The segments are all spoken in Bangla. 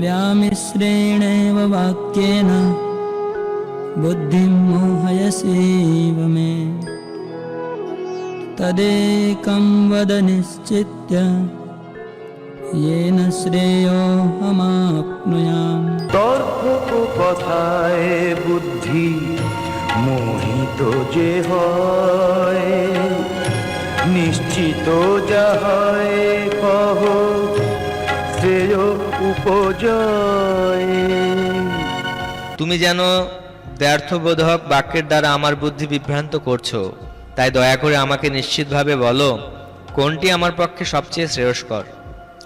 व्यामिश्रेणेव वाक्येन बुद्धिं मोहयसीव मे तदेकं वद निश्चित्य येन श्रेयोऽहमाप्नुयाम् তর্ক ও কথায় বুদ্ধি মোহিত যে হয় নিশ্চিত যা হয় তুমি যেন ব্যর্থবোধক বাক্যের দ্বারা আমার বুদ্ধি বিভ্রান্ত করছ, তাই দয়া করে আমাকে নিশ্চিতভাবে বলো, কোনটি আমার পক্ষে সবচেয়ে শ্রেয়স্কর?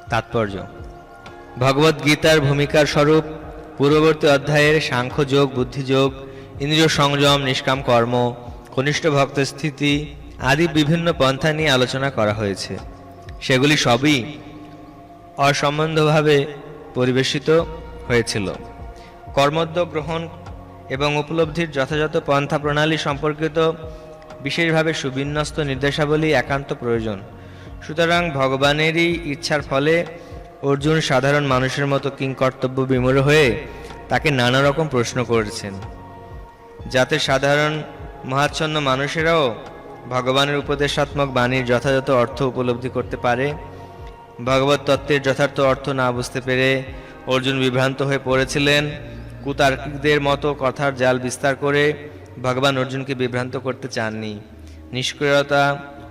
তাৎপর্য। ভগবদ গীতার ভূমিকার স্বরূপ, পূর্ববর্তী অধ্যায়ের সাংখ্যযোগ বুদ্ধিযোগ ইন্দ্রিয় সংযম, নিষ্কাম কর্ম, কনিষ্ঠ ভক্ত স্থিতি আদি বিভিন্ন পন্থা নিয়ে আলোচনা করা হয়েছে। সেগুলি সবই অসম্বন্ধভাবে পরিবেশিত হয়েছিল। কর্মোদ্যোগ গ্রহণ এবং উপলব্ধির যথাযথ পন্থা প্রণালী সম্পর্কিত বিশেষভাবে সুবিন্যস্ত নির্দেশাবলী একান্ত প্রয়োজন। সুতরাং ভগবানেরই ইচ্ছার ফলে অর্জুন সাধারণ মানুষের মতো কিংকর্তব্য বিমূঢ় হয়ে তাকে নানা রকম প্রশ্ন করেছেন। যাতে সাধারণ মহাচ্ছন্ন মানুষেরাও ভগবানের উপদেশাত্মক বাণীর যথাযথ অর্থ উপলব্ধি করতে পারে ভগবত তত্ত্বের যথার্থ অর্থ না বুঝতে পেরে অর্জুন বিভ্রান্ত হয়ে পড়েছিলেন। কুতার্কিকদের মতো কথার জাল বিস্তার করে ভগবান অর্জুনকে বিভ্রান্ত করতে চাননি। নিষ্ক্রিয়তা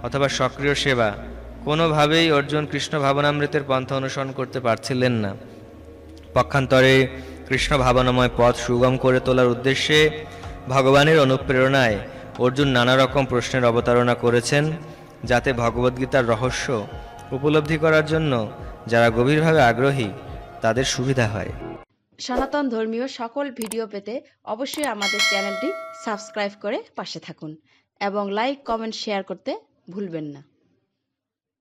অথবা সক্রিয় সেবা কোনোভাবেই অর্জুন কৃষ্ণ ভাবনামৃতের পন্থা অনুসরণ করতে পারছিলেন না। পক্ষান্তরে কৃষ্ণ ভাবনাময় পথ সুগম করে তোলার উদ্দেশ্যে ভগবানের অনুপ্রেরণায় অর্জুন নানা রকম প্রশ্নের অবতারণা করেছেন, যাতে ভগবদ্গীতার রহস্য উপলব্ধি করার জন্য যারা গভীরভাবে আগ্রহী, তাদের সুবিধা হয়। সনাতন ধর্মীয় সকল ভিডিও পেতে অবশ্যই আমাদের চ্যানেলটি সাবস্ক্রাইব করে পাশে থাকুন এবং লাইক, কমেন্ট, শেয়ার করতে ভুলবেন না।